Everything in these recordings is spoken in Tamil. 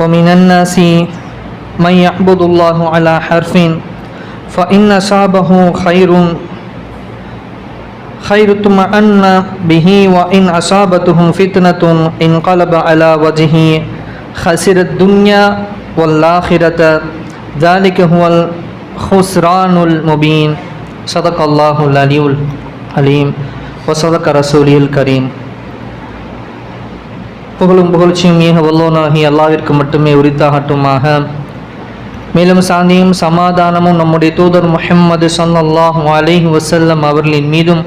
ومن الناس من يعبد الله على حرف فإن أصابه خير خير اطمأن به وإن أصابته فتنة انقلب على وجهه. خسر الدنيا والآخرة ذلك هو الخسران المبين. صدق الله العلي العليم وصدق رسوله الكريم. புகழும் புகழ்ச்சியும் மிக வல்லோனாகி அல்லாவிற்கு மட்டுமே உரித்தாகட்டுமாக. மேலும் சாந்தியும் சமாதானமும் நம்முடைய தூதர் முஹம்மது ஸல்லல்லாஹு அலைஹி வசல்லம் அவர்களின் மீதும்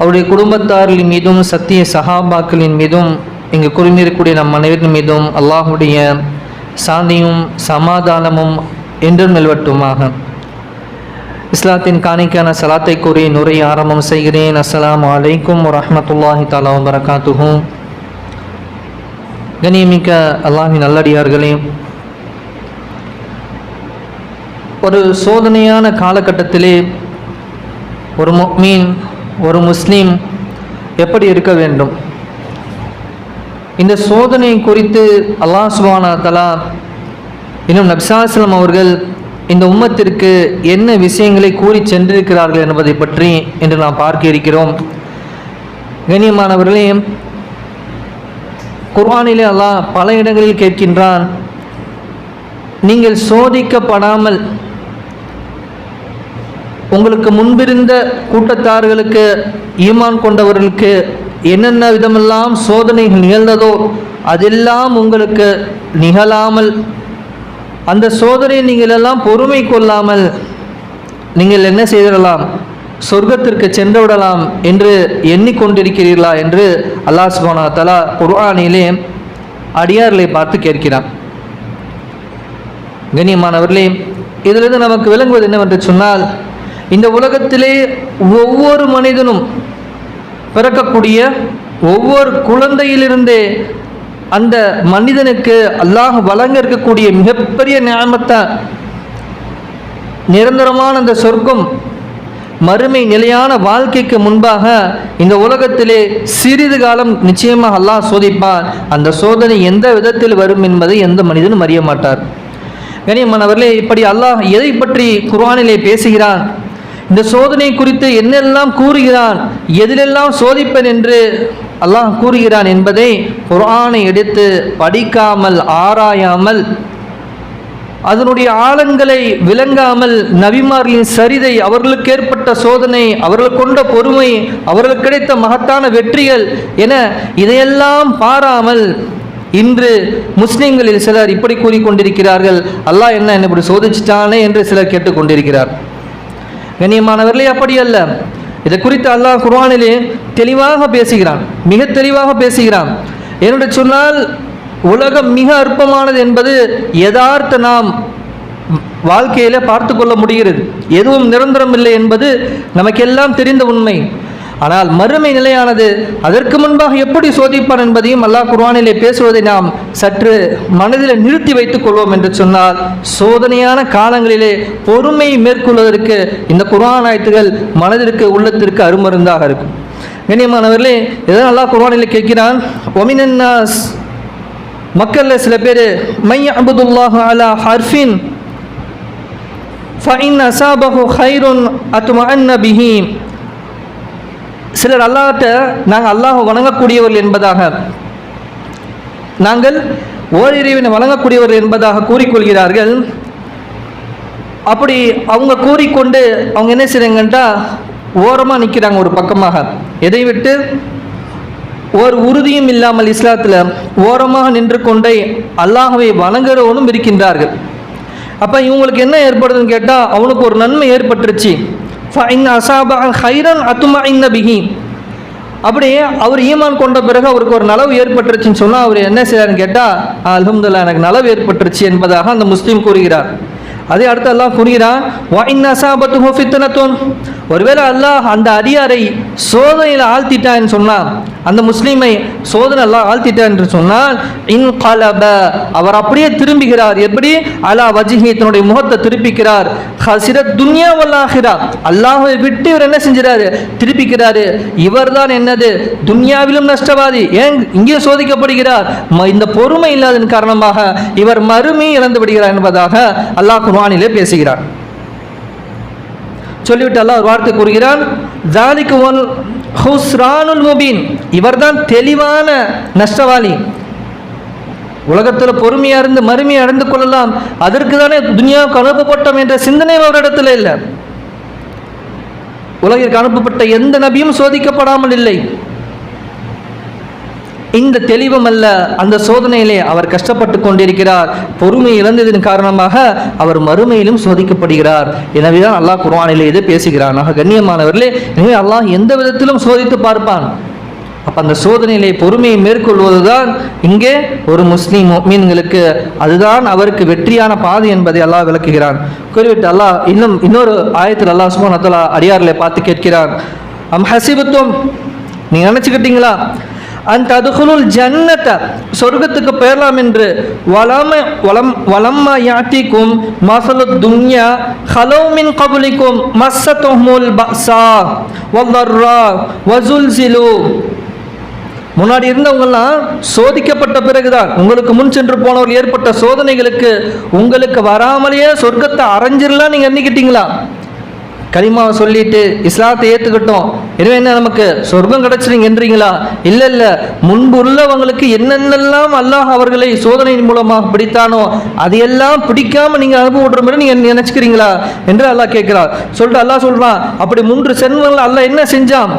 அவருடைய குடும்பத்தார்களின் மீதும் சத்திய சஹாபாக்களின் மீதும் இங்கு குறுமிருக்கக்கூடிய நம் அனைவரின் மீதும் அல்லாஹுடைய சாந்தியும் சமாதானமும் என்றும் நிலவட்டுமாக. இஸ்லாத்தின் காணிக்கான சலாத்தை கூறி நுரை ஆரம்பம் செய்கிறேன். அஸ்லாம் அலைக்கும் வரமத்துல்லாஹி தாலா வரகாத்துகும் கணியமிக்க அல்லாஹின் நல்லடியார்களே ஒரு சோதனையான காலகட்டத்திலே ஒரு மீன் ஒரு முஸ்லீம் எப்படி இருக்க வேண்டும்? இந்த சோதனை குறித்து அல்லாஹ் சுபானா தலா இன்னும் நப்சாஸ்லம் அவர்கள் இந்த உம்மத்திற்கு என்ன விஷயங்களை கூறி சென்றிருக்கிறார்கள் என்பதை பற்றி இன்று நாம் பார்க்க இருக்கிறோம். கண்ணியமானவர்களே குர்வானிலே அல்லாஹ் பல இடங்களில் கேட்கின்றான். நீங்கள் சோதிக்கப்படாமல் உங்களுக்கு முன்பிருந்த கூட்டத்தார்களுக்கு ஈமான் கொண்டவர்களுக்கு என்னென்ன விதமெல்லாம் சோதனைகள் நிகழ்ந்ததோ அதெல்லாம் உங்களுக்கு நிகழாமல் அந்த சோதனையை நீங்கள் எல்லாம் பொறுமை கொள்ளாமல் நீங்கள் என்ன செய்திடலாம்? சொர்க்கத்திற்கு சென்று விடலாம் என்று எண்ணிக்கொண்டிருக்கிறீர்களா என்று அல்லாஹ் சுபானா தலா குர்ஆனிலே அடியார்களை பார்த்து கேட்கிறான். கண்ணியமானவர்களே இதிலிருந்து நமக்கு விளங்குவது என்னவென்று சொன்னால் இந்த உலகத்திலே ஒவ்வொரு மனிதனும் பிறக்கக்கூடிய ஒவ்வொரு குழந்தையிலிருந்தே அந்த மனிதனுக்கு அல்லாஹ் வழங்க இருக்கக்கூடிய மிகப்பெரிய ஞாபகத்தை நிரந்தரமான அந்த சொர்க்கம் மறுமை நிலையான வாழ்க்கைக்கு முன்பாக இந்த உலகத்திலே சிறிது காலம் நிச்சயமாக அல்லாஹ் சோதிப்பார். அந்த சோதனை எந்த விதத்தில் வரும் என்பதை எந்த மனிதனும் அறிய மாட்டார். கனியமானவர்களே இப்படி அல்லாஹ் எதை பற்றி குர்ஆனிலே பேசுகிறான்? இந்த சோதனை குறித்து என்னெல்லாம் கூறுகிறான்? எதிலெல்லாம் சோதிப்பேன் என்று அல்லாஹ் கூறுகிறான் என்பதை குர்ஆனை எடுத்து படிக்காமல் ஆராயாமல் அதனுடைய ஆழங்களை விளங்காமல் நபிமார்களின் சரிதை அவர்களுக்கு ஏற்பட்ட சோதனை அவர்களுக்கு கொண்ட பொறுமை அவர்களுக்கு கிடைத்த மகத்தான வெற்றிகள் என இதையெல்லாம் பாராமல் இன்று முஸ்லிம்களில் சிலர் இப்படி கூறிக்கொண்டிருக்கிறார்கள். அல்லாஹ் என்ன என்ன இப்படி சோதிச்சிட்டானே என்று சிலர் கேட்டுக்கொண்டிருக்கிறார். கண்ணியமானவர்களே அப்படி அல்ல. இதை குறித்து அல்லாஹ் குர்ஆனிலே தெளிவாக பேசுகிறான் மிக தெளிவாக பேசுகிறான். என்னுடைய சொன்னால் உலகம் மிக அற்பமானது என்பது யதார்த்த நாம் வாழ்க்கையில் பார்த்து கொள்ள முடிகிறது. எதுவும் நிரந்தரம் இல்லை என்பது நமக்கெல்லாம் தெரிந்த உண்மை. ஆனால் மறுமை நிலையானது அதற்கு முன்பாக எப்படி சோதிப்பான் என்பதையும் அல்லாஹ் குர்வானிலே பேசுவதை நாம் சற்று மனதில் நிறுத்தி வைத்துக் கொள்வோம் என்று சொன்னால் சோதனையான காலங்களிலே பொறுமை மேற்கொள்வதற்கு இந்த குர்ஆன் ஆயத்துகள் மனதிற்கு உள்ளத்திற்கு அருமருந்தாக இருக்கும். கண்ணியமானவர்களே எதனால் அல்லாஹ் குர்ஆனிலே கேட்கிறான் ஒமினன்னாஸ் மக்களில் சில பேர் மைய அபுதுல்லாஹ் அலா ஹர்ஃபின் ஃபைன் அசாபஹு ஹைருன் அத்துமஅன்ன பிஹி. சிலர் அல்லாட்ட நாங்கள் அல்லாஹ் வணங்கக்கூடியவர்கள் என்பதாக. நாங்கள் ஓரிரைவினை வணங்கக்கூடியவர்கள் என்பதாக கூறிக்கொள்கிறார்கள். அப்படி அவங்க கூறிக்கொண்டு அவங்க என்ன செய்றாங்கன்ட்டா ஓரமாக நிற்கிறாங்க ஒரு பக்கமாக. எதை விட்டு? ஒரு உறுதியும் இல்லாமல் இஸ்லாத்தில் ஓரமாக நின்று கொண்டே அல்லாஹவை வணங்குறவனும் இருக்கின்றார்கள். அப்போ இவங்களுக்கு என்ன ஏற்படுதுன்னு கேட்டால் அவனுக்கு ஒரு நன்மை ஏற்பட்டுருச்சு. அசாபா ஹைரன் அத்துமா இன்ன பிஹி. அப்படி அவர் ஈமான் கொண்ட பிறகு அவருக்கு ஒரு நலவு ஏற்பட்டுருச்சுன்னு சொன்னால் அவர் என்ன செய்யறாருன்னு கேட்டால் அலமதுல்லா எனக்கு நலவு ஏற்பட்டுருச்சு என்பதாக அந்த முஸ்லீம் கூறுகிறார். அதே அடுத்து அல்லாஹ் கூறுகிறான் ஒருவேளை அல்லாஹ் அந்த அதிகாரை சோதனையில் ஆழ்த்திட்டான்னு சொன்னால் அந்த முஸ்லீமை சோதனை அல்லாஹ் ஆழ்த்திட்டா என்று சொன்னால் இன் கலப. அவர் அப்படியே திரும்புகிறார். எப்படி? அலா வஜிஹி. தன்னுடைய முகத்தை திருப்பிக்கிறார். ஹசிரத் துன்யா வல்லாகிறா அல்லாஹை விட்டு இவர் என்ன செஞ்சிறாரு? திருப்பிக்கிறாரு. இவர்தான் என்னது? துன்யாவிலும் நஷ்டவாதி. ஏன் இங்கே சோதிக்கப்படுகிறார்? ம- இந்த பொறுமை இல்லாதன் காரணமாக இவர் மறுமை இழந்து விடுகிறார் என்பதாக அல்லாஹ் குர்ஆனிலே பேசுகிறார். சொல்லிவிட்டு அல்லாஹ் ஒரு வார்த்தை கூறுகிறான் ஜாலிக்கு ஹுஸ்ரானுல் முபீன் இவர்தான் தெளிவான நஷ்டவாளி. உலகத்தில் பொறுமையாக இருந்து மறுமையை அடைந்து கொள்ளலாம். அதற்கு தானே துனியாவுக்கு அனுப்பப்பட்டோம் என்ற சிந்தனை அவரிடத்தில் இல்லை. உலகிற்கு அனுப்பப்பட்ட எந்த நபியும் சோதிக்கப்படாமல் இல்லை. இந்த தெளிவும் அல்ல அந்த சோதனையிலே அவர் கஷ்டப்பட்டு கொண்டிருக்கிறார். பொறுமை இழந்ததன் காரணமாக அவர் மறுமையிலும் சோதிக்கப்படுகிறார். எனவேதான் அல்லாஹ் குர்வானிலே இது பேசுகிறான். ஆக கண்ணியமானவர்களே எனவே அல்லாஹ் எந்த விதத்திலும் சோதித்து பார்ப்பான். அப்ப அந்த சோதனையிலே பொறுமையை மேற்கொள்வதுதான் இங்கே ஒரு முஸ்லீம் மீன்களுக்கு அதுதான் அவருக்கு வெற்றியான பாதை என்பதை அல்லாஹ் விளக்குகிறான். குறிவிட்டு அல்லாஹ் இன்னும் இன்னொரு ஆயத்தில் அல்லாஹ் சுமன் அத்தலா அடியார்களை பார்த்து கேட்கிறான். அம் ஹசிபத்துவம் நீங்க நினைச்சுக்கிட்டீங்களா? அந்த அதுகுலுல் ஜன்னத சொர்க்கத்துக்கு பெயரலாம் என்று வளம வளம் வளம்மா யாத்திக்கும் மசலு துன்யா ஹலோமின் கபுலிக்கும் மஸ்ஸத்துஹுல் பஸா வல்லர்ரா வசுல்சிலு. முன்னாடி இருந்தவங்கெல்லாம் சோதிக்கப்பட்ட பிறகுதான். உங்களுக்கு முன் சென்று போனவர்கள் ஏற்பட்ட சோதனைகளுக்கு உங்களுக்கு வராமலேயே சொர்க்கத்தை அரைஞ்சிடலாம் நீங்கள் எண்ணிக்கிட்டீங்களா? கலிமாவை சொல்லிட்டு இஸ்லாத்தை ஏற்றுக்கிட்டோம் எனவே என்ன நமக்கு? சொர்க்கம் கிடைச்சிருங்க என்றீங்களா? இல்லை இல்லை. முன்பு உள்ளவங்களுக்கு என்னென்னலாம் அல்லாஹ் அவர்களை சோதனையின் மூலமாக பிடித்தானோ அதையெல்லாம் பிடிக்காம நீங்கள் அனுபவப்படுற மாதிரி நீங்கள் நினச்சிக்கிறீங்களா? என்று அல்லாஹ் கேட்கிறார். சொல்லிட்டு அல்லாஹ் சொல்கிறான் அப்படி மூன்று செல்வங்கள் அல்லாஹ் என்ன செஞ்சான்?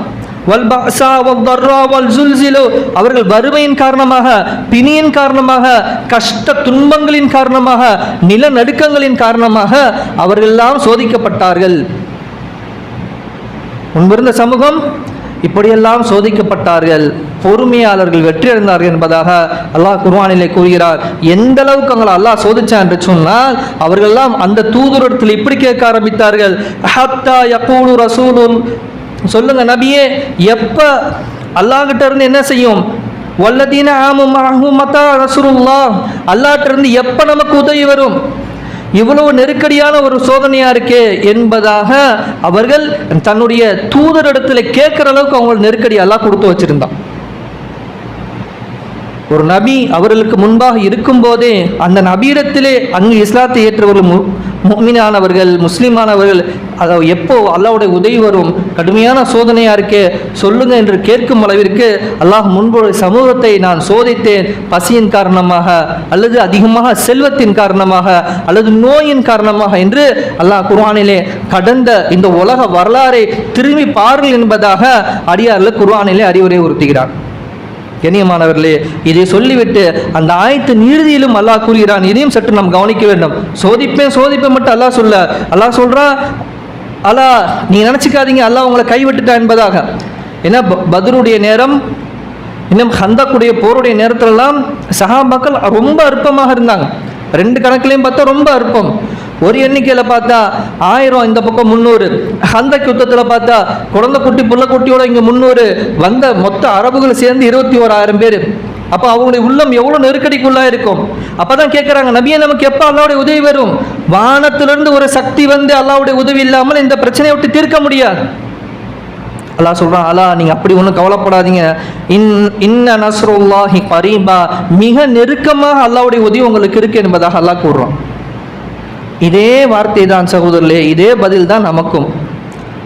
வல் வல் அவர்கள் வறுமையின் காரணமாக பிணியின் காரணமாக கஷ்ட துன்பங்களின் காரணமாக நிலநடுக்கங்களின் காரணமாக அவர்கள் எல்லாம் சோதிக்கப்பட்டார்கள். முன்பிருந்த சமூகம் இப்படியெல்லாம் சோதிக்கப்பட்டார்கள். பொறுமையாளர்கள் வெற்றி அடைந்தார்கள் என்பதாக அல்லாஹ் குர்வானிலே கூறுகிறார். எந்த அளவுக்கு அவங்களை அல்லாஹ் சோதிச்சான் என்று சொன்னால் அவர்களெல்லாம் அந்த தூதுரத்தில் இப்படி கேட்க ஆரம்பித்தார்கள். ஹத்தா யகூலு ரசூலுன். சொல்லுங்க நபியே எப்ப அல்லாஹ்கிட்ட இருந்து என்ன செய்யும்? வல்லதீன ஆமு மஹு மதா ரசூலுல்லாஹ். இருந்து எப்ப நமக்கு உதவி வரும்? இவ்வளவு நெருக்கடியான ஒரு சோதனையா இருக்கே என்பதாக அவர்கள் தன்னுடைய தூதரிடத்துல கேட்கிற அளவுக்கு அவங்க நெருக்கடி எல்லாம் கொடுத்து வச்சிருந்தான். ஒரு நபி அவர்களுக்கு முன்பாக இருக்கும்போதே அந்த நபியிடத்திலே அங்கு இஸ்லாத்தை ஏற்றவர்கள் மு முக்மினானவர்கள் முஸ்லிமானவர்கள் அதை எப்போ அல்லாவுடைய உதவி வரும் கடுமையான சோதனையாக இருக்கே சொல்லுங்க என்று கேட்கும் அளவிற்கு அல்லாஹ் முன்பு சமூகத்தை நான் சோதித்தேன். பசியின் காரணமாக அல்லது அதிகமாக செல்வத்தின் காரணமாக அல்லது நோயின் காரணமாக என்று அல்லாஹ் குர்ஆனிலே கடந்த இந்த உலக வரலாறை திரும்பி பாருங்கள் என்பதாக அடியாரில் குர்ஆனிலே அறிவுரை உறுத்துகிறார். கண்ணியமானவர்களே இதை சொல்லிவிட்டு அந்த ஆயத்தின் இறுதியிலும் அல்லாஹ் கூறுகிறான் இதையும் சற்று நாம் கவனிக்க வேண்டும். சோதிப்பேன் சோதிப்பேன் மட்டும் அல்லாஹ் சொல்ல. அல்லாஹ் சொல்கிறா அல்லாஹ் நீ நினச்சிக்காதீங்க அல்லாஹ் உங்களை கைவிட்டுட்டான் என்பதாக. ஏன்னா ப- பத்ருடைய நேரம் இன்னும் ஹந்தக்குடைய போருடைய நேரத்திலெல்லாம் சஹாபாக்கள் ரொம்ப அற்பமாக இருந்தாங்க. ரெண்டு கணக்குலையும் பார்த்தா ரொம்ப அற்பம். ஒரு எண்ணிக்கையில் பார்த்தா ஆயிரம் இந்த பக்கம் முந்நூறு. ஹந்தக் யுத்தத்தில் பார்த்தா குழந்தை குட்டி புள்ள குட்டியோட இங்கே முந்நூறு. வந்த மொத்த அரபுகள் சேர்ந்து இருபத்தி ஓராயிரம் பேர். அப்போ அவங்களுடைய உள்ளம் எவ்வளோ நெருக்கடிக்குள்ளா இருக்கும்? அப்பதான் கேட்குறாங்க நபியை நமக்கு எப்போ அல்லாவுடைய உதவி வரும்? வானத்திலிருந்து ஒரு சக்தி வந்து அல்லாவுடைய உதவி இல்லாமல் இந்த பிரச்சனையை விட்டு தீர்க்க முடியாது. அல்லாஹ் சொல்கிறான் அல்லா நீங்கள் அப்படி ஒன்றும் கவலைப்படாதீங்க. இன் இன்ன நஸ்ருல்லாஹி கரீபா. மிக நெருக்கமாக அல்லாவுடைய உதவி உங்களுக்கு இருக்குது என்பதாக அல்லாஹ் கூறுறோம் இதே வார்த்தை தான் சகோதரர்களே இதே பதில் தான் நமக்கும்.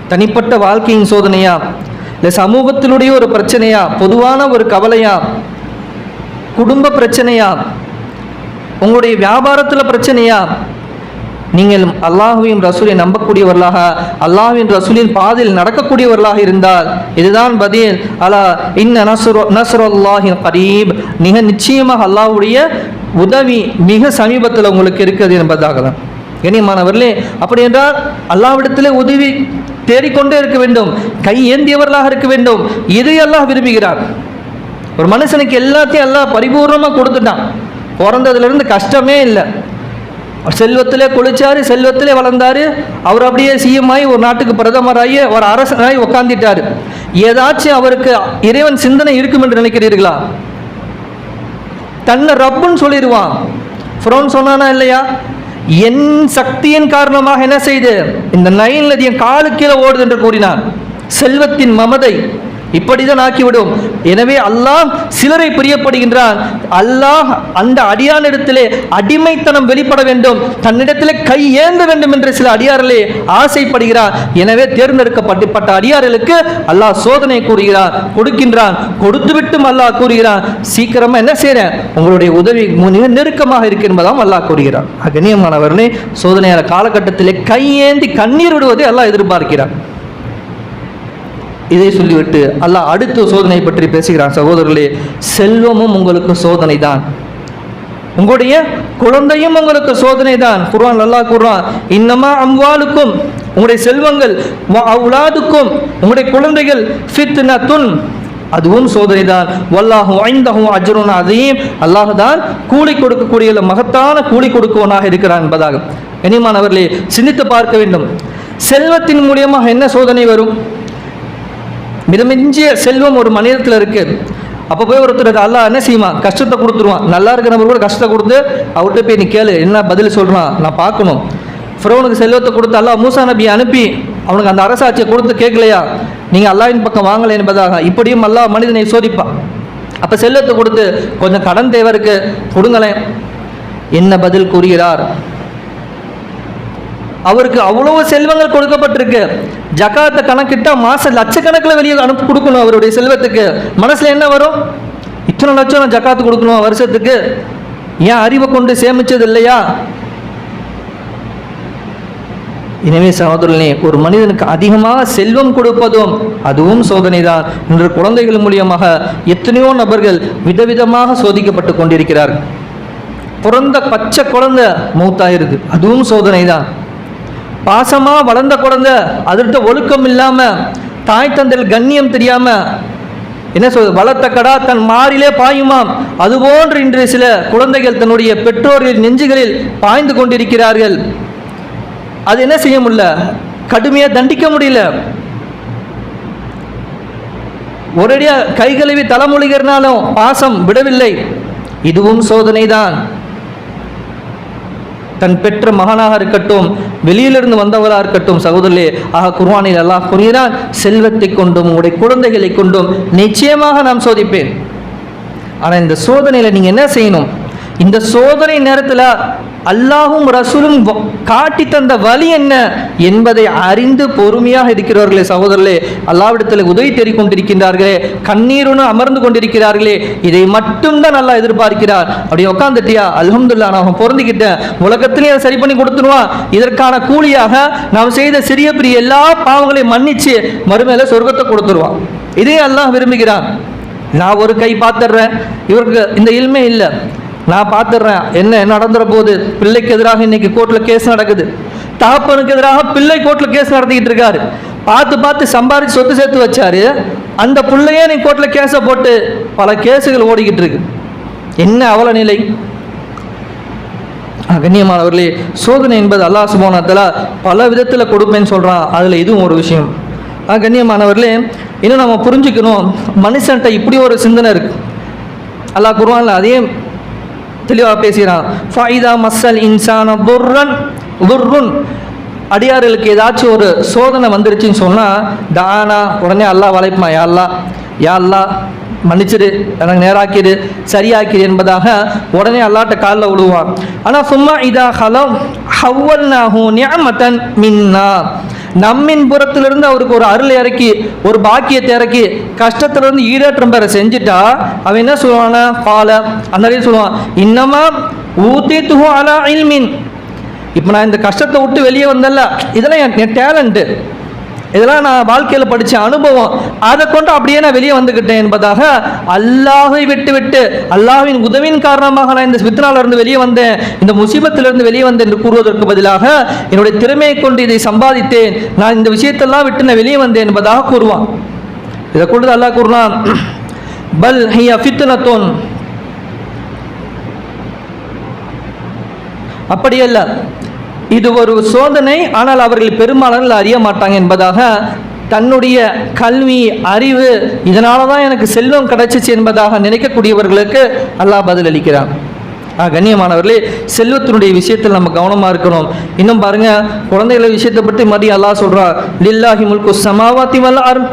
தனிப்பட்ட வாழ்க்கையின் சோதனையா? இல்லை சமூகத்தினுடைய ஒரு பிரச்சனையா? பொதுவான ஒரு கவலையா? குடும்ப பிரச்சனையா? உங்களுடைய வியாபாரத்தில் பிரச்சனையா? நீங்கள் அல்லாஹுவையும் ரசூலை நம்பக்கூடியவர்களாக அல்லாஹுவின் ரசூலின் பாதையில் நடக்கக்கூடியவர்களாக இருந்தால் இதுதான் பதில். அலா இன்ன நசுரு நசுரல்லாஹி கரீப் மிக நிச்சயமாக அல்லாஹ்வுடைய உதவி மிக சமீபத்தில் உங்களுக்கு இருக்கிறது என்பதாக தான் கண்ணியமானவர்களே அப்படி என்றால் அல்லாவிடத்திலே உதவி தேடிக்கொண்டே இருக்க வேண்டும். கை ஏந்தியவர்களாக இருக்க வேண்டும். இதை அல்லாஹ் விரும்புகிறார் ஒரு மனுஷனுக்கு எல்லாத்தையும் எல்லாம் பரிபூர்ணமாக கொடுத்துட்டான். பிறந்ததுலேருந்து கஷ்டமே இல்லை. செல்வத்திலே குளிச்சாரு செல்வத்திலே வளர்ந்தாரு. அவர் அப்படியே சிஎம் ஆகி ஒரு நாட்டுக்கு பிரதமராகி ஒரு அரசனாகி உட்காந்துட்டாரு ஏதாச்சும் அவருக்கு இறைவன் சிந்தனை இருக்கும் என்று நினைக்கிறீர்களா? தன்னை ரப்புன்னு சொல்லிடுவான். ஃப்ரோன் சொன்னானா இல்லையா? என் சக்தியின் காரணமாக என்ன செய்து இந்த நயன் நதி என் காலு கீழே ஓடுது என்று கூறினான் செல்வத்தின் மமதை இப்படிதான் ஆக்கிவிடும். எனவே அல்லாஹ் சிலரை பிரியப்படுகின்றான். அல்லாஹ் அந்த அடியானிடத்திலே அடிமைத்தனம் வெளிப்பட வேண்டும். தன்னிடத்திலே கை ஏந்த வேண்டும் என்று சில அடியார்களே ஆசைப்படுகிறார். எனவே தேர்ந்தெடுக்கப்பட்ட அடியார்களுக்கு அல்லாஹ் சோதனை கூறுகிறார் கொடுக்கின்றான். கொடுத்துவிட்டும் அல்லாஹ் கூறுகிறான். சீக்கிரமா என்ன செய்யறேன் உங்களுடைய உதவி நெருக்கமாக இருக்கு என்பதாம் அல்லாஹ் கூறுகிறார் கண்ணியமானவர்களே சோதனையான காலகட்டத்திலே கையேந்தி கண்ணீர் விடுவதை அல்லாஹ் எதிர்பார்க்கிறார் இதை சொல்லிவிட்டு அல்லாஹ் அடுத்த சோதனை பற்றி பேசுகிறான். சகோதரர்களே செல்வமும் உங்களுக்கு சோதனை தான் உங்களுடைய குழந்தையும் உங்களுக்கு சோதனை தான் குர்வான் நல்லா கூறுறான். இன்னமா அம்வாளுக்கும் உங்களுடைய செல்வங்கள் அவுலாதுக்கும் உங்களுடைய குழந்தைகள் ஃபித்னத்துன். அதுவும் சோதனை தான் வல்லாஹும் ஐந்தகும் அஜ்ருன் அதையும் அல்லாஹ் தான் கூலி கொடுக்கக்கூடிய மகத்தான கூலி கொடுக்குவனாக இருக்கிறான் என்பதாக அவர்களே சிந்தித்து பார்க்க வேண்டும். செல்வத்தின் மூலியமாக என்ன சோதனை வரும்? மிதமிஞ்சிய செல்வம் ஒரு மனிதத்தில் இருக்குது அப்போ போய் ஒருத்தர் அல்லாஹ் என்ன செய்வான் கஷ்டத்தை கொடுத்துருவான். நல்லா இருக்கிறவங்க கூட கஷ்டத்தை கொடுத்து அவர்கிட்ட போய் நீ கேளு என்ன பதில் சொல்கிறான் நான் பார்க்கணும். ஃபிரௌனுக்கு செல்வத்தை கொடுத்து அல்லாஹ் மூசா நபியை அனுப்பி அவனுக்கு அந்த அரசாட்சியை கொடுத்து கேட்கலையா? நீங்கள் அல்லாவின் பக்கம் வாங்கலை என்பதாக. இப்படியும் அல்லாஹ் மனிதனை சோதிப்பான். அப்போ செல்வத்தை கொடுத்து கொஞ்சம் கடன் தேவருக்கு கொடுங்களேன். என்ன பதில் கூறுகிறார்? அவருக்கு அவ்வளவு செல்வங்கள் கொடுக்கப்பட்டிருக்கு. ஜக்காத்தை கணக்கிட்டா மாசம் லட்சக்கணக்கில் வெளியே அனுப்பி கொடுக்கணும் அவருடைய செல்வத்துக்கு. மனசுல என்ன வரும்? இத்தனை லட்சம் நான் ஜக்காத்து கொடுக்கணும் வருஷத்துக்கு. ஏன் அறிவை கொண்டு சேமிச்சது இல்லையா? எனவே சகோதரனே ஒரு மனிதனுக்கு அதிகமாக செல்வம் கொடுப்பதும் அதுவும் சோதனை தான் இன்று குழந்தைகள் மூலியமாக எத்தனையோ நபர்கள் விதவிதமாக சோதிக்கப்பட்டு கொண்டிருக்கிறார்கள். பிறந்த பச்சை குழந்தை மூத்தாயிருது அதுவும் சோதனை தான் பாசமாக வளர்ந்த குழந்தை அதற்கு ஒழுக்கம் இல்லாமல் தாய் தந்தையில் கண்ணியம் தெரியாமல் என்ன சொல் வளர்த்த கடா தன் மாறிலே பாயுமாம். அதுபோன்று இன்று சில குழந்தைகள் தன்னுடைய பெற்றோர்களின் நெஞ்சுகளில் பாய்ந்து கொண்டிருக்கிறார்கள். அது என்ன செய்ய முடியல? கடுமையாக தண்டிக்க முடியல. ஒரேடியாக கை கழுவி தலைமொழிகிறனாலும் பாசம் விடவில்லை. இதுவும் சோதனைதான். தன் பெற்ற மகனாக இருக்கட்டும் வெளியிலிருந்து வந்தவராக இருக்கட்டும் சகோதரே ஆக குர்வானில் அல்லாஹ் கூறுகிறான் செல்வத்தை கொண்டும் உங்களுடைய குழந்தைகளை கொண்டும் நிச்சயமாக நாம் சோதிப்பேன். ஆனால் இந்த சோதனையில் நீங்கள் என்ன செய்யணும்? இந்த சோதனை நேரத்தில் அல்லாஹும் ரசூலும் காட்டி தந்த வழி என்ன என்பதை அறிந்து பொறுமையாக இருக்கிறவர்களே சகோதரர்களே. அல்லாவிடத்தில் உதவி தேடிக் கொண்டிருக்கின்றார்களே கண்ணீருடன் அமர்ந்து கொண்டிருக்கிறார்களே. இதை மட்டும்தான் நல்லா எதிர்பார்க்கிறார். அப்படி உட்காந்துட்டியா அலமதுல்லா நான் பொருந்திக்கிட்டேன். உலகத்திலேயே அதை சரி பண்ணி கொடுத்துருவான் இதற்கான கூலியாக நாம் செய்த சிறிய பெரிய எல்லா பாவங்களையும் மன்னிச்சு மறுமையில சொர்க்கத்தை கொடுத்துருவான் இதே அல்லாஹ் விரும்புகிறான். நான் ஒரு கை பார்த்துடுறேன். இவருக்கு இந்த இல்மே இல்லை. நான் பார்த்துடுறேன். என்ன நடந்துற போது பிள்ளைக்கு எதிராக இன்னைக்கு கோர்ட்டில் கேஸ் நடக்குது. தகப்பனுக்கு எதிராக பிள்ளை கோர்ட்டில் கேஸ் நடத்திக்கிட்டு இருக்காரு. பார்த்து பார்த்து சம்பாரிச்சு சொத்து சேர்த்து வச்சாரு. அந்த பிள்ளையே நீ கோர்ட்டில் கேஸை போட்டு பல கேஸுகள் ஓடிக்கிட்டு இருக்கு. என்ன அவல நிலை? கண்ணியமானவர்களே சோதனை என்பது அல்லாஹ் சுபோனத்தில் பல விதத்தில் கொடுப்பேன்னு சொல்கிறான் அதில் இதுவும் ஒரு விஷயம். ஆ, கண்ணியமானவர்களே இன்னும் நம்ம புரிஞ்சுக்கணும். மனுஷன்ட்ட இப்படி ஒரு சிந்தனை இருக்குது அல்லாஹ் குருவான்ல அதே தெளிவாக பேசுகிறான் ஃபைதா மஸ்ஸல் இன்சான துர்ரன் துர்ருன் அடியார்களுக்கு ஏதாச்சும் ஒரு சோதனை வந்துருச்சுன்னு சொன்னால் தானா உடனே அல்லாஹ் வளைப்புமா யா அல்லாஹ் யா அல்லாஹ் மன்னிச்சிடு எனக்கு நேராக்கிடு சரியாக்கிடு என்பதாக உடனே அல்லாட்ட காலில் விழுவான் ஆனால் சும்மா இதா ஹலம் ஹவ்வல் நாஹூ நியமத்தன் மின்னா. நம்மின் புறத்திலிருந்து அவருக்கு ஒரு அருள் இறக்கி ஒரு பாக்கியத்தை இறக்கி கஷ்டத்திலிருந்து ஈடேற்றம் பெற செஞ்சுட்டா அவன் என்ன சொல்லுவானா பால அந்த மாதிரி சொல்லுவான். இன்னமா ஊத்தி துஹு அலா இல்மின். இப்போ நான் இந்த கஷ்டத்தை விட்டு வெளியே வந்தேன்ல இதெல்லாம் என் டேலண்ட்டு இதெல்லாம் நான் வாழ்க்கையில் படித்த அனுபவம். அதை கொண்டு அப்படியே நான் வெளியே வந்துக்கிட்டேன் என்பதாக அல்லாஹை விட்டு விட்டு அல்லாஹ்வின் உதவியின் காரணமாக நான் இந்த ஃபித்னால இருந்து வெளியே வந்தேன். இந்த முசீபத்திலிருந்து வெளியே வந்தேன் என்று கூறுவதற்கு பதிலாக என்னுடைய திறமையை கொண்டு இதை சம்பாதித்தேன். நான் இந்த விஷயத்தெல்லாம் விட்டு நான் வெளியே வந்தேன் என்பதாக கூறுவான். இதை கொண்டு அல்லாஹ் கூறுனான் பல் ஹிய ஃபித்னத்துன். அப்படியல்ல. இது ஒரு சோதனை ஆனால் அவர்கள் பெரும்பாலான அறிய மாட்டாங்க என்பதாக தன்னுடைய கல்வி அறிவு இதனால தான் எனக்கு செல்வம் கிடைச்சிச்சு என்பதாக நினைக்கக்கூடியவர்களுக்கு அல்லாஹ் பதிலளிக்கிறான் ஆ கண்ணியமானவர்களே செல்வத்தினுடைய விஷயத்தில் நம்ம கவனமாக இருக்கணும். இன்னும் பாருங்கள் குழந்தைகளை விஷயத்தை பற்றி மறுபடியும் அல்லாஹ் சொல்றா லில்லாஹி முல்கு சமாவாத்தி அருண்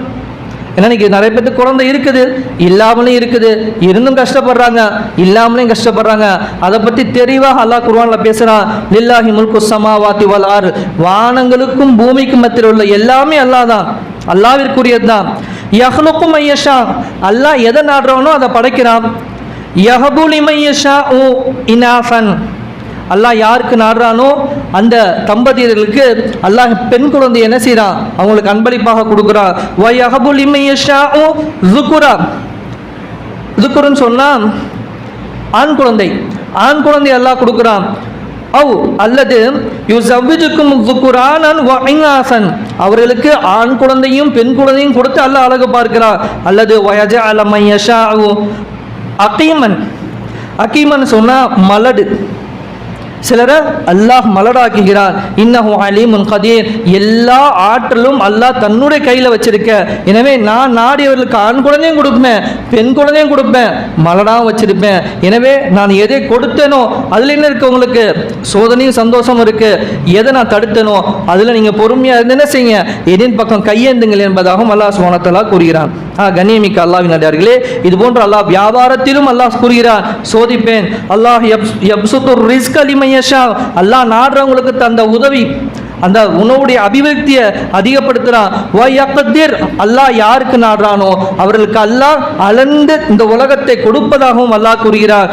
ஏன்னா இன்னைக்கு நிறைய பேருக்கு குழந்தை இருக்குது. இல்லாமலும் இருக்குது. இருந்தும் கஷ்டப்படுறாங்க. இல்லாமலையும் கஷ்டப்படுறாங்க. அதை பற்றி தெளிவாக அல்லாஹ் குர்வானில் பேசுகிறான் லில்லாஹி முல்கு சமாவாத்தி வல் ஆர் வானங்களுக்கும் பூமிக்கும் மத்தியில் உள்ள எல்லாமே அல்லாஹ் தான். அல்லாவிற்குரியது தான். யஹ்லுக்கும் ஐயஷா அல்லாஹ் எதை நாடுறானோ அதை படைக்கிறான். யஹபுலி மையஷா ஓ இனாஃபன். அல்லாஹ் யாருக்கு நாடுறானோ அந்த தம்பதியர்களுக்கு அல்லாஹ் பெண் குழந்தை என்ன செய்கிறான் அவங்களுக்கு அன்பளிப்பாக கொடுக்குறான் வை அகபுல் இமையஷா ஜுக்குரா ஜுக்குருன்னு சொன்னால் ஆண் குழந்தை. ஆண் குழந்தை அல்லாஹ் கொடுக்குறான். அவ் அல்லது யூ சவ்விஜுக்கும் ஜுக்குரானன் அவர்களுக்கு ஆண் குழந்தையும் பெண் குழந்தையும் கொடுத்து அல்லாஹ் அழகு பார்க்கிறார் அல்லது வயஜ அலமையஷா அகீமன். அகீமன் சொன்னால் மலடு. சிலரை அல்லாஹ் மலடாக்குகிறான் இன்னஹு அலீமுன் கதீர். எல்லா ஆற்றலும் அல்லாஹ் தன்னுடைய கையில் வச்சிருக்க. எனவே நான் நாடியவர்களுக்கு ஆண் குழந்தையும் கொடுப்பேன் பெண் குழந்தையும் கொடுப்பேன் மலடாகவும் வச்சிருப்பேன். எனவே நான் எதை கொடுத்தேனோ அதில் என்ன இருக்கு உங்களுக்கு? சோதனையும் சந்தோஷம் இருக்கு. எதை நான் தடுத்தேனோ அதில் நீங்கள் பொறுமையாக இருந்து என்ன செய்யுங்க? எதின் பக்கம் கையேந்துங்கள் என்பதாகவும் அல்லாஹ் சுவனத்தலா கூறுகிறான். ஆ கண்ணியமிக்க அல்லாவின் அடியார்களே இது போன்ற அல்லாஹ் வியாபாரத்திலும் அல்லாஹ் கூறுகிறான். சோதிப்பேன். அல்லாஹ் ரிஸ்க் ரிஸ்க் அலிமையஷா அல்லாஹ் நாடுறவங்களுக்கு தந்த உதவி அந்த உணவுடைய அபிவிருத்தியை அதிகப்படுத்துறான். வயக்கத்திர் அல்லாஹ் யாருக்கு நாடுறானோ அவர்களுக்கு அல்லாஹ் அளந்து இந்த உலகத்தை கொடுப்பதாகவும் அல்லாஹ் கூறுகிறார்.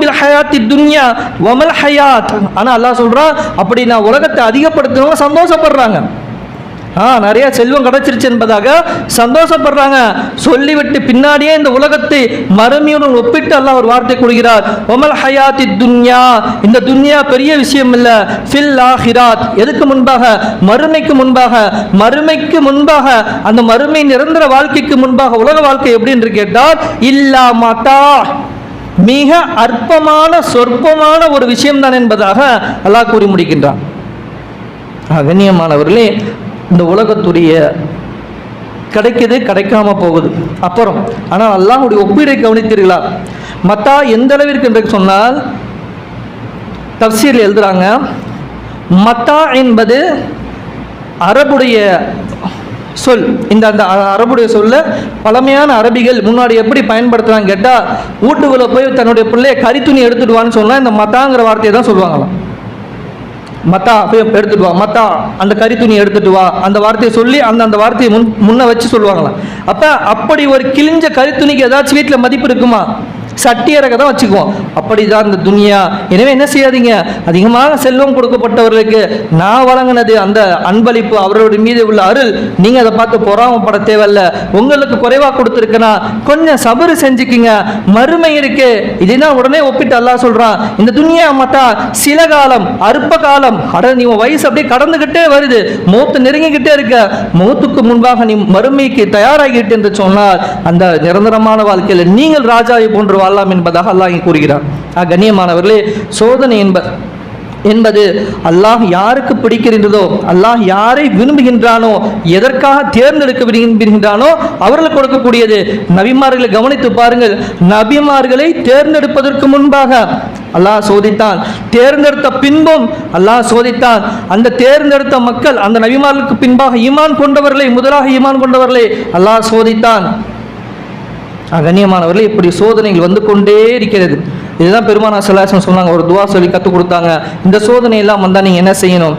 பில் ஹயாத்தி துன்யா வமல் ஹயாத். ஆனால் அல்லாஹ் சொல்றான் அப்படி நான் உலகத்தை அதிகப்படுத்துறவங்க சந்தோஷப்படுறாங்க. ஆ நிறைய செல்வம் கிடைச்சிருச்சு என்பதாக சந்தோஷப்படுறாங்க. சொல்லிவிட்டு பின்னாடியே இந்த உலகத்தை மறுமையுடன் ஒப்பிட்டு அல்லாஹ் ஒரு வார்த்தை கொடுக்கிறார் ஒமல் ஹயாத்தி துன்யா. இந்த துன்யா பெரிய விஷயம் இல்ல. ஃபில் ஆஹிராத். எதுக்கு முன்பாக? மறுமைக்கு முன்பாக. மறுமைக்கு முன்பாக அந்த மறுமை நிரந்தர வாழ்க்கைக்கு முன்பாக உலக வாழ்க்கை எப்படி என்று கேட்டால் இல்லா மாட்டா மிக அற்பமான சொற்பமான ஒரு விஷயம்தான் என்பதாக அல்லாஹ் கூறி முடிக்கின்றான். கண்ணியமானவர்களே இந்த உலகத்துடைய கிடைக்குது கிடைக்காம போகுது. அப்புறம் ஆனால் அல்லாஹுடைய ஒப்பீடை கவனித்தீர்களா? மத்தா எந்த அளவிற்கு என்று சொன்னால் தப்சீரில் எழுதுறாங்க மத்தா என்பது அரபுடைய சொல். இந்த அந்த அ- அரபுடைய சொல்ல பழமையான அரபிகள் முன்னாடி எப்படி பயன்படுத்துறாங்க கேட்டால் வீட்டுக்குள்ளே போய் தன்னுடைய பிள்ளைய கரித்துணி எடுத்துடுவான்னு சொன்னால் இந்த மத்தாங்கிற வார்த்தையை தான் சொல்லுவாங்களாம். மத்தா போய் எடுத்துட்டு வா. மத்தா அந்த கறி துணி எடுத்துட்டு வா. அந்த வார்த்தையை சொல்லி அந்த அந்த வார்த்தையை முன் முன்ன வச்சு சொல்லுவாங்களாம். அப்ப அப்படி ஒரு கிழிஞ்ச கறி துணிக்கு ஏதாச்சும் வீட்டில் மதிப்பு இருக்குமா? சட்டியரக தான் வச்சுக்குவோம். அப்படிதான் இந்த துனியா. எனவே என்ன செய்யாதீங்க? அதிகமாக செல்வம் கொடுக்கப்பட்டவர்களுக்கு நான் வழங்கினது அந்த அன்பளிப்பு அவர்களுடைய மீது உள்ள அருள். நீங்க அதை பார்த்து பொறாமப்பட தேவையில்ல. உங்களுக்கு குறைவா கொடுத்துருக்கனா? கொஞ்சம் சபறு செஞ்சுக்கிங்க. மறுமை இருக்கு. இதுதான் உடனே ஒப்பிட்டு அல்லா சொல்கிறான் இந்த துனியா மத்தா சில காலம் அற்ப காலம். அட நீ உன் வயசு அப்படியே கடந்துக்கிட்டே வருது. மூத்து நெருங்கிக்கிட்டே இருக்க. மூத்துக்கு முன்பாக நீ மறுமைக்கு தயாராகிட்டு என்று சொன்னால் அந்த நிரந்தரமான வாழ்க்கையில் நீங்கள் ராஜாவை போன்ற வாழலாம் என்பதாக அல்லாஹ் இங்கே கூறுகிறார் ஆ, கண்ணியமானவர்களே சோதனை என்ப என்பது அல்லாஹ் யாருக்கு பிடிக்கின்றதோ அல்லாஹ் யாரை விரும்புகின்றானோ எதற்காக தேர்ந்தெடுக்க விரும்புகின்றானோ அவர்களுக்கு கொடுக்கக்கூடியது. நபிமார்களை கவனித்து பாருங்கள். நபிமார்களை தேர்ந்தெடுப்பதற்கு முன்பாக அல்லாஹ் சோதித்தான். தேர்ந்தெடுத்த பின்பும் அல்லாஹ் சோதித்தான். அந்த தேர்ந்தெடுத்த மக்கள் அந்த நபிமார்களுக்கு பின்பாக ஈமான் கொண்டவர்களை முதலாக ஈமான் கொண்டவர்களை அல்லாஹ் சோதித்தான். கண்ணியமானவர்கள் இப்படி சோதனைகள் வந்து கொண்டே இருக்கிறது. இதுதான் பெருமானா சலாசம் சொன்னாங்க ஒரு துவா சொல்லி கற்றுக் கொடுத்தாங்க. இந்த சோதனை எல்லாம் வந்தால் நீங்கள் என்ன செய்யணும்?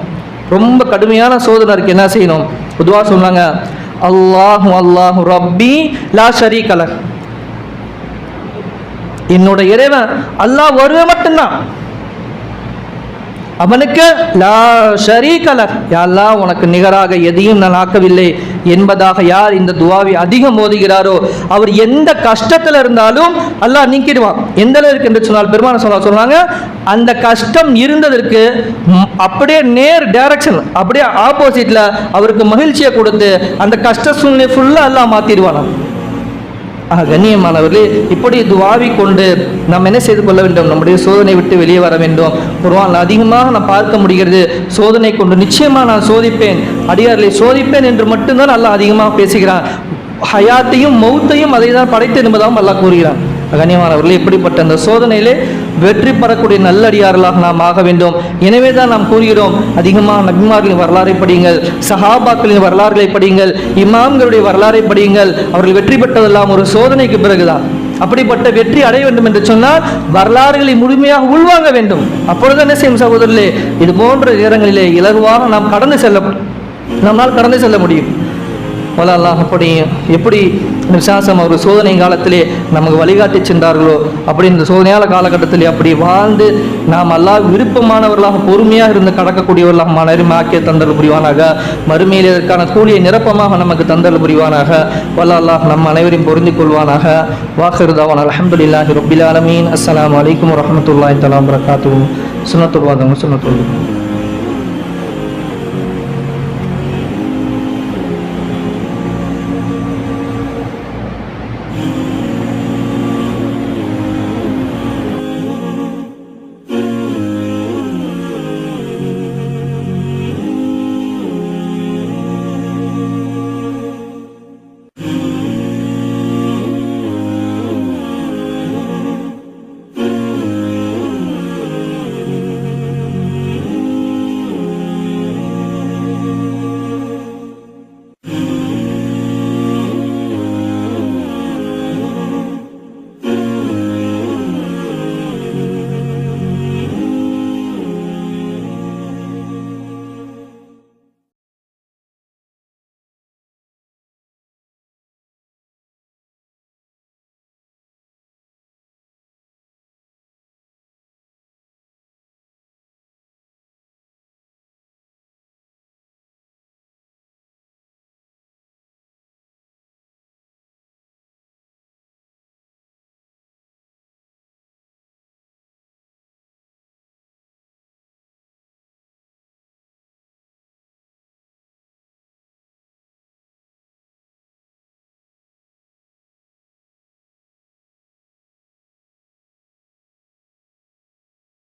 ரொம்ப கடுமையான சோதனை இருக்கு என்ன செய்யணும்? ஒரு துவா சொன்னாங்க அல்லாஹு அல்லாஹு ரப்பி லா ஷரீகல என்னோட இறைவன் அல்லாஹ் ஒருவன் மட்டும்தான். அவனுக்கு லா ஷரீகல யாரெல்லாம் உனக்கு நிகராக எதையும் நான் ஆக்கவில்லை. என்பதாக யார் இந்த துவாவை அதிகம் ஓதுகிறாரோ அவர் எந்த கஷ்டத்தில் இருந்தாலும் அல்லாஹ் நீக்கிடுவான். எந்த அளவுக்கு என்று சொன்னால் பெருமான சொல்ல சொன்னாங்க அந்த கஷ்டம் இருந்ததற்கு அப்படியே நேர் டைரக்ஷன் அப்படியே ஆப்போசிட்டில் அவருக்கு மகிழ்ச்சியை கொடுத்து அந்த கஷ்ட சூழ்நிலை ஃபுல்லாக எல்லாம் மாற்றிடுவான் ஆக கண்ணியமானவர்களே இப்படி துவாவி கொண்டு நாம் என்ன செய்து கொள்ள வேண்டும்? நம்முடைய சோதனை விட்டு வெளியே வர வேண்டும். குர்ஆன்ல அதிகமாக நான் பார்க்க முடிகிறது. சோதனை கொண்டு நிச்சயமாக நான் சோதிப்பேன். அடியார்களை சோதிப்பேன் என்று மட்டும்தான் நல்லா அதிகமாக பேசுகிறான். ஹயாத்தையும் மௌத்தையும் அதை தான் படைத்து என்பதாகவும் நல்லா கூறுகிறான். கண்ணியமானவர்களே இப்படிப்பட்ட அந்த சோதனையிலே வெற்றி பெறக்கூடிய நல்லடியார்களாக நாம் ஆக வேண்டும். எனவே தான் நாம் கூறுகிறோம் அதிகமாக நபிமார்களின் வரலாறை படியுங்கள் சஹாபாக்களின் வரலாறுகளை படியுங்கள் இமாம்களுடைய வரலாறை படியுங்கள் அவர்கள் வெற்றி பெற்றதெல்லாம் ஒரு சோதனைக்கு பிறகுதான். அப்படிப்பட்ட வெற்றி அடைய வேண்டும் என்று சொன்னால் வரலாறுகளை முழுமையாக உள்வாங்க வேண்டும். அப்பொழுது என்ன செய்யும் சகோதரர்களே இது போன்ற நேரங்களிலே இலகுவாக நாம் கடந்து செல்ல நம்மால் கடந்து செல்ல முடியும். வல அல்லாஹ் அப்படி எப்படி விசாசம் அவர் சோதனை காலத்திலே நமக்கு வழிகாட்டி சென்றார்களோ அப்படி இந்த சோதனையால காலகட்டத்திலே அப்படி வாழ்ந்து நாம் அல்லாஹ் விருப்பமானவர்களாக பொறுமையாக இருந்து கடக்கக்கூடியவர்களாக மலரும் ஆக்கிய தந்தல் புரிவானாக. மறுமையில் இதற்கான கூலியை நிரப்பமாக நமக்கு தந்தல் புரிவானாக. வல்ல நம் அனைவரையும் பொருந்திக் கொள்வானாக. வாஹிருதாவான் அலமதுல்லாஹி ரொபில் அலமீன் அஸ்லாம் அலைக்கும் வரஹ்மத்துல்லாஹி தலாம் வபரகாத்துஹு. சுனத்துவாதம் வாதம்